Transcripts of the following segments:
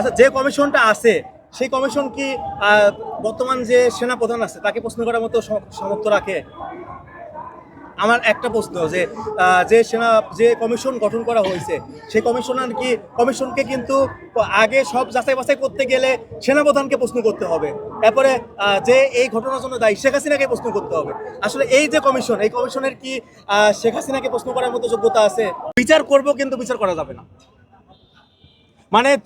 আচ্ছা যে কমিশনটা আছে, সেই কমিশন কি বর্তমান যে সেনা প্রধান আছে, তাকে প্রশ্ন করার মতো সম- সামর্থ্য রাখে? আমার একটা প্রশ্ন যে যে সেনা, যে কমিশন গঠন করা হয়েছে, সেই কমিশনার কি, কমিশনকে কিন্তু আগে সব যাচাই বাছাই করতে গেলে সেনাপ্রধানকে প্রশ্ন করতে হবে। এরপরে যে এই ঘটনার জন্য দায়ী, শেখ হাসিনাকে প্রশ্ন করতে হবে। আসলে এই যে কমিশন, এই কমিশনের কি শেখ হাসিনাকে প্রশ্ন করার মতো যোগ্যতা আছে? বিচার করব কিন্তু বিচার করা যাবে না। মানে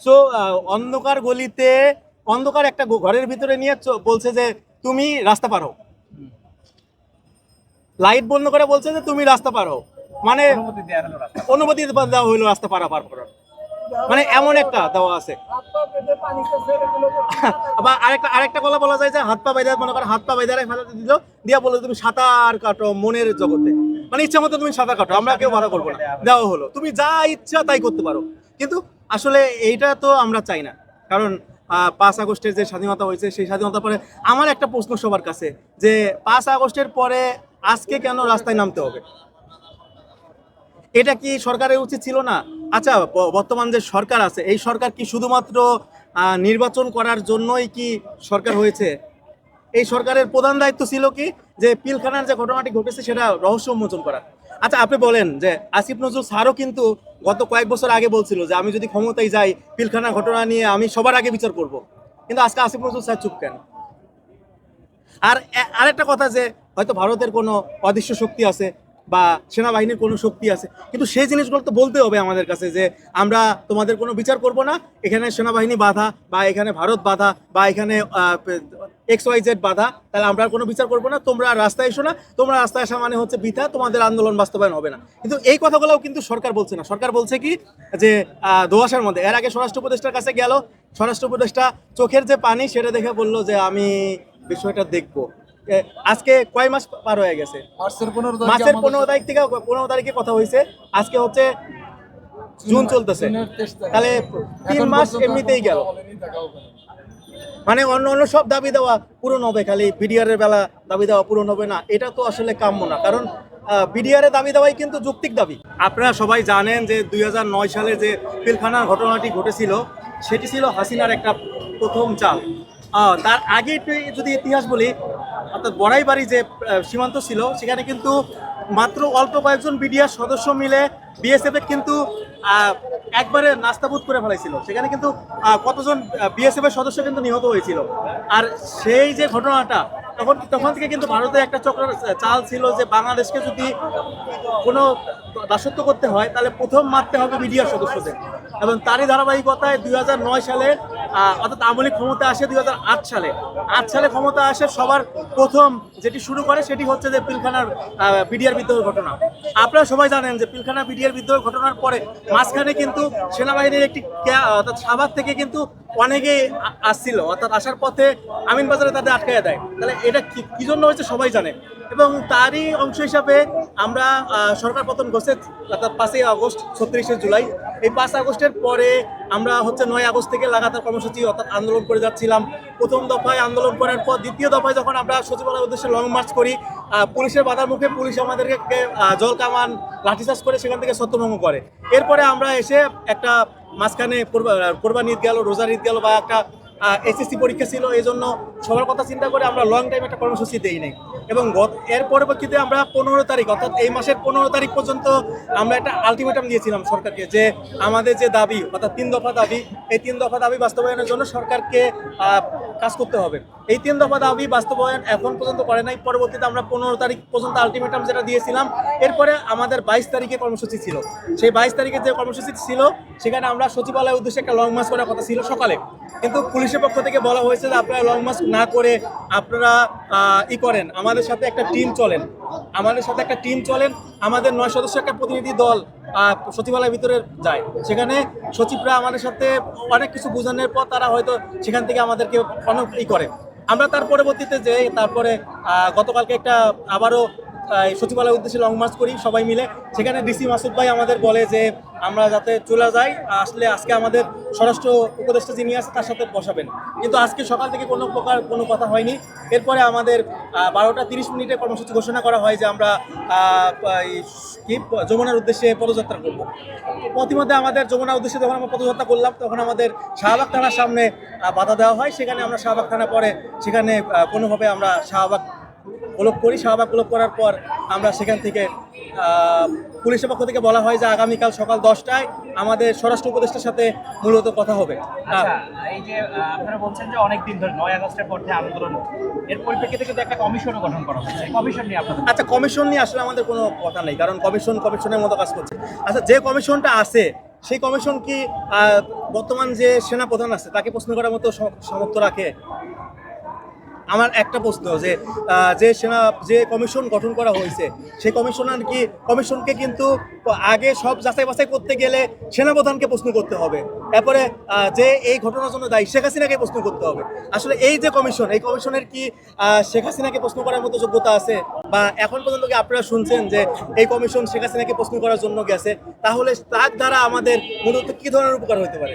অন্ধকার গলিতে অন্ধকার একটা ঘরের ভিতরে নিয়ে বলছে যে তুমি রাস্তা পারো। লাইট বন্ধ করে বলছে যে তুমি রাস্তা পারো। মানে অনুমতি দেওয়া হইল রাস্তা পারা পার। করার মানে এমন একটা দেওয়া আছে। আবার আরেকটা আরেকটা কথা বলা যায় যে হাত পা বাইদার মনে করো হাত পা বাইদারে ফেলাতে দিল দিয়া বলে তুমি সাঁতার কাটো মনের জগতে। মানে ইচ্ছা মতো তুমি সাঁতার কাটো আমরা কেউ বাধা করব না। দেওয়া হলো। তুমি যা ইচ্ছা তাই করতে পারো। কিন্তু আসলে এইটা তো আমরা চাই না। কারণ পাঁচ আগস্টের যে স্বাধীনতা হয়েছে, সেই স্বাধীনতার পরে আমার একটা প্রশ্ন সবার কাছে যে, পাঁচ আগস্টের পরে আজকে কেন রাস্তায় নামতে হবে? এটা কি সরকারের উচিত ছিল না? আচ্ছা বর্তমান যে সরকার আছে, এই সরকার কি শুধুমাত্র নির্বাচন করার জন্যই কি সরকার হয়েছে? এই সরকারের প্রধান দায়িত্ব ছিল কি? যে, পিলখানার যে ঘটনাটি ঘটেছে, সেটা রহস্য উন্মোচন করা। আচ্ছা আপনি বলেন যে আসিফ নজরুল স্যারও কিন্তু গত কয়েক বছর আগে বলছিল যে আমি যদি ক্ষমতায় যাই, পিলখানা ঘটনা নিয়ে আমি সবার আগে বিচার করব। কিন্তু আজকে আসিফ নজরুল স্যার চুপ কেন? আর আরেকটা কথা যে হয়তো ভারতের কোনো অদৃশ্য শক্তি আছে বা সেনাবাহিনীর কোনো শক্তি আছে। কিন্তু সেই জিনিসগুলো তো বলতে হবে আমাদের কাছে যে, আমরা তোমাদের কোনো বিচার করব না। এখানে সেনাবাহিনী বাধা বা এখানে ভারত বাধা বা এখানে এক্স ওয়াই জেড বাধা, তাহলে আমরা কোনো বিচার করব না। তোমরা রাস্তায় এসো না। তোমরা রাস্তায় আসা মানে হচ্ছে বৃথা। তোমাদের আন্দোলন বাস্তবায়ন হবে না। কিন্তু এই কথাগুলোও কিন্তু সরকার বলছে না। সরকার বলছে কি যে দোয়াশার মধ্যে। এর আগে স্বরাষ্ট্র উপদেষ্টার কাছে গেল। স্বরাষ্ট্র উপদেষ্টা চোখের যে পানি, সেটা দেখে বলল যে, আমি বিষয়টা দেখব। আজকে কয় মাস পার হয়ে গেছে? মাসের পনেরো তারিখ থেকে পনেরো তারিখে কথা হয়েছে। আজকে হচ্ছে জুন চলতেছে। জুনের 23 তারিখ। তাহলে তিন মাস এমনিতেই গেল। মানে অন্য অন্য সব দাবি দেওয়া পূরণ হবে খালি বিডিআরের বেলা দাবি দেওয়া পূরণ হবে না। এটা তো আসলে কাম্য না কারণ বিডিআরের দাবি দেওয়াই কিন্তু যৌক্তিক দাবি। আপনারা সবাই জানেন যে দুই নয় সালে যে পিলখানার ঘটনাটি ঘটেছিল সেটি ছিল হাসিনার একটা প্রথম চাল। আহ, তার আগে যদি ইতিহাস বলি অর্থাৎ বড়াইবাড়ি যে সীমান্ত ছিল, সেখানে কিন্তু মাত্র অল্প কয়েকজন বিডিআর সদস্য মিলে বিএসএফ কিন্তু একবারে নাস্তাবুদ করে ফেলাইছিল। সেখানে কিন্তু কতজন বিএসএফ এর সদস্য কিন্তু নিহত হয়েছিল। আর সেই যে ঘটনাটা, তখন তখন থেকে কিন্তু ভারতের একটা চক্র চাল ছিল যে বাংলাদেশকে যদি কোনো দাসত্ব করতে হয়, তাহলে প্রথম মারতে হবে মিডিয়ার সদস্যদের। এবং তারই ধারাবাহিকতায় দুই হাজার নয় সালে অর্থাৎ আমলি ক্ষমতা আসে দুই হাজার আট সালে। আট সালে ক্ষমতা আসে সবার প্রথম যেটি শুরু করে সেটি হচ্ছে যে পিলখানার বিডিআর বিদ্রোহের ঘটনা। আপনারা সবাই জানেন যে পিলখানা বিডিআর বিদ্রোহের ঘটনার পরে মাঝখানে কিন্তু সেনাবাহিনীর একটি অর্থাৎ সাভার থেকে কিন্তু অনেকেই আসছিল। অর্থাৎ আসার পথে আমিন বাজারে তাদের আটকায় দেয়। তাহলে এটা কি জন্য হয়েছে সবাই জানে। এবং তারই অংশ হিসাবে আমরা সরকার পতন ঘোষে অর্থাৎ পাঁচই আগস্ট, ছত্রিশে জুলাই। এই পাঁচ আগস্টের পরে আমরা হচ্ছে নয় আগস্ট থেকে লাগাতার কর্মসূচি অর্থাৎ আন্দোলন করে যাচ্ছিলাম। প্রথম দফায় আন্দোলন করার পর দ্বিতীয় দফায় যখন আমরা সচিবালয়ের উদ্দেশ্যে লং মার্চ করি পুলিশের বাধার মুখে পুলিশ আমাদেরকে জল কামান, লাঠিচার্জ করে সেখান থেকে সত্যভঙ্গ করে। এরপরে আমরা এসে একটা মাঝখানে কোরবা- কোরবানি ঈদ গেল, রোজার ঈদ গেল বা একটা এসএসসি পরীক্ষা ছিল। এই জন্য সবার কথা চিন্তা করে আমরা লং টাইম একটা কর্মসূচি দেই নাই। এবং এর পরবর্তীতে আমরা পনেরো তারিখ, অর্থাৎ এই মাসের পনেরো তারিখ পর্যন্ত আমরা একটা আলটিমেটাম দিয়েছিলাম সরকারকে যে আমাদের যে দাবি, অর্থাৎ তিন দফা দাবি, এই তিন দফা দাবি বাস্তবায়নের জন্য সরকারকে কাজ করতে হবে। এই তিন দফা দাবি বাস্তবায়ন এখন পর্যন্ত করে নাই। পরবর্তীতে আমরা পনেরো তারিখ পর্যন্ত আলটিমেটাম যেটা দিয়েছিলাম, এরপরে আমাদের বাইশ তারিখে কর্মসূচি ছিল। সেই বাইশ তারিখে যে কর্মসূচি ছিল, সেখানে আমরা সচিবালয়ের উদ্দেশ্যে একটা লং মার্চ করার কথা ছিল সকালে। কিন্তু পুলিশের পক্ষ থেকে বলা হয়েছে যে আপনারা লং মার্চ না করে আপনারা ই করেন, আমাদের সাথে একটা টিম চলেন। আমাদের সাথে একটা টিম চলেন, আমাদের নয় সদস্য একটা প্রতিনিধি দল সচিবালয়ের ভিতরে যায়। সেখানে সচিবরা আমাদের সাথে অনেক কিছু বোঝানোর পর তারা হয়তো সেখান থেকে আমাদেরকে অনেক ই করে। আমরা তার পরবর্তীতে যে তারপরে গতকালকে একটা আবারও সচিবালয়ের উদ্দেশ্যে লং মার্চ করি সবাই মিলে। সেখানে ডিসি মাসুদ ভাই আমাদের বলে যে, আমরা যাতে চলে যাই, আসলে আজকে আমাদের স্বরাষ্ট্র উপদেষ্টা যিনি আছে, তার সাথে বসাবেন। কিন্তু আজকে সকাল থেকে কোনো প্রকার কোনো কথা হয়নি। এরপরে আমাদের বারোটা তিরিশ মিনিটে কর্মসূচি ঘোষণা করা হয় যে, আমরা কি, যমুনার উদ্দেশ্যে পদযাত্রা করব। প্রতিমধ্যে আমাদের যমুনার উদ্দেশ্যে যখন আমরা পদযাত্রা করলাম, তখন আমাদের শাহবাগ থানার সামনে বাধা দেওয়া হয়। সেখানে আমরা শাহবাগ থানা পরে সেখানে কোনোভাবে আমরা শাহবাগ ব্লক করি শাহবাগ ব্লক করার পর আমরা সেখান থেকে পুলিশের পক্ষ থেকে বলা হয় যে আগামীকাল সকাল দশটায় আমাদের স্বরাষ্ট্র উপদেষ্টার সাথে মূলত কথা হবে। আচ্ছা এই যে আপনারা বলছেন যে অনেক দিন ধরে নয় আগস্টের পর আন্দোলন। এর পরিপ্রেক্ষিতে কিন্তু একটা কমিশনও গঠন করা হয়েছে কমিশন নিয়ে আপনাদের আচ্ছা কমিশন নিয়ে আসলে আমাদের কোনো কথা নেই কারণ কমিশন কমিশনের মতো কাজ করছে। আচ্ছা যে কমিশনটা আছে সেই কমিশন কি বর্তমান যে সেনা প্রধান আছে তাকে প্রশ্ন করার মতো সম- সামর্থ্য রাখে? আমার একটা প্রশ্ন যে যে সেনা, যে কমিশন গঠন করা হয়েছে, সেই কমিশনার কি, কমিশনকে কিন্তু আগে সব যাচাই বাছাই করতে গেলে সেনাপ্রধানকে প্রশ্ন করতে হবে। তারপরে যে এই ঘটনার জন্য দায়ী, শেখ হাসিনাকে প্রশ্ন করতে হবে। আসলে এই যে কমিশন, এই কমিশনের কি শেখ হাসিনাকে প্রশ্ন করার মতো যোগ্যতা আছে? বা এখন পর্যন্ত কি আপনারা শুনছেন যে, এই কমিশন শেখ হাসিনাকে প্রশ্ন করার জন্য গেছে? তাহলে তার দ্বারা আমাদের মূলত কি ধরনের উপকার হতে পারে?